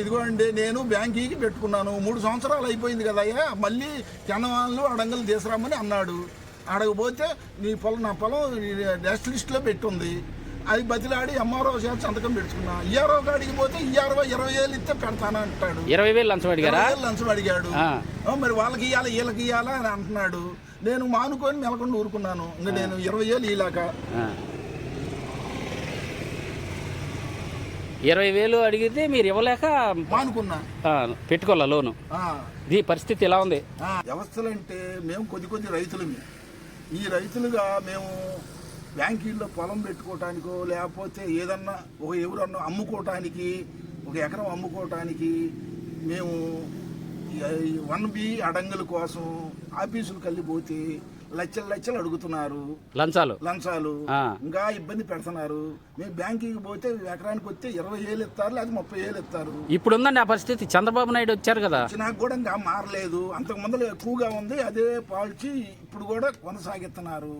ఇదిగోండి నేను బ్యాంకీకి పెట్టుకున్నాను. మూడు సంవత్సరాలు అయిపోయింది కదా అయ్యా మళ్ళీ కెనవాళ్ళు అడంగలు తీసుకురామని అన్నాడు. అడగపోతే నీ పొలం నా పొలం డస్ట్ లిస్ట్లో పెట్టుంది. అది బతిలాడి ఎంఆర్ఓ చేత సంతకం పెట్టుకున్నా. ఈఆర్ఓ కాడికి పోతే ఈఆర్ఓ ఇరవై వేలు ఇస్తే పెడతాను అంటాడు. ఇరవై వేలు లంచం అడిగారా? లంచం అడిగాడు. మరి వాళ్ళకి ఇవ్వాలి వీళ్ళకి ఇవ్వాలా అని అంటున్నాడు. నేను మానుకొని మెలకుండా ఊరుకున్నాను. ఇంకా నేను ఇరవై వేలు ఇలాక ఆ. ఇరవై వేలు అడిగితే మీరు ఇవ్వలేక మానుకున్నా. పెట్టుకోవాలా లోను. ఇది పరిస్థితి ఎలా ఉంది? ఆ, వ్యవస్థలంటే మేము కొద్ది కొద్ది రైతులమే. ఈ రైతులుగా మేము బ్యాంకీల్లో పొలం పెట్టుకోవటానికో లేకపోతే ఏదన్నా ఒక ఎవరన్నా అమ్ముకోవటానికి ఒక ఎకరం అమ్ముకోవటానికి మేము వన్ బి అడంగుల కోసం ఆఫీసులు కలిపోతే లచ్చలు లచ్చలు అడుగుతున్నారు. లంచాలు. లంచాలు. ఇంకా ఇబ్బంది పెడుతున్నారు. మేము బ్యాంకింగ్ పోతే ఎకరానికి వస్తే ఇరవై వేలు ఇస్తారు లేదా ముప్పై వేలు ఇస్తారు. ఇప్పుడు ఉందండి ఆ పరిస్థితి. చంద్రబాబు నాయుడు వచ్చారు కదా. నాకు కూడా ఇంకా మారలేదు. అంతకు ముందర ఎక్కువగా ఉంది అదే పాల్చి ఇప్పుడు కూడా కొనసాగిస్తున్నారు.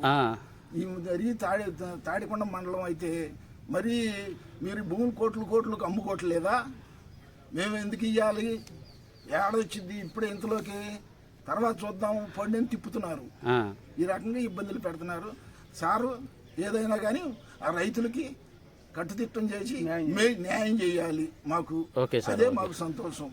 ఈ జరిగి తాడి తాడికొండ మండలం అయితే మరి మీరు భూములు కోట్లు కోట్లకు అమ్ముకోవట్లేదా? మేము ఎందుకు ఇవ్వాలి ఏడొచ్చింది ఇప్పుడే ఇంతలోకి. తర్వాత చూద్దాం పండిని తిప్పుతున్నారు. ఆ. ఈ రకంగా ఇబ్బందులు పెడుతున్నారు. సారు ఏదైనా కానీ ఆ రైతులకి కట్టుదిట్టం చేసి న్యాయం చేయాలి. మాకు. ఓకే సార్ అదే మాకు సంతోషం.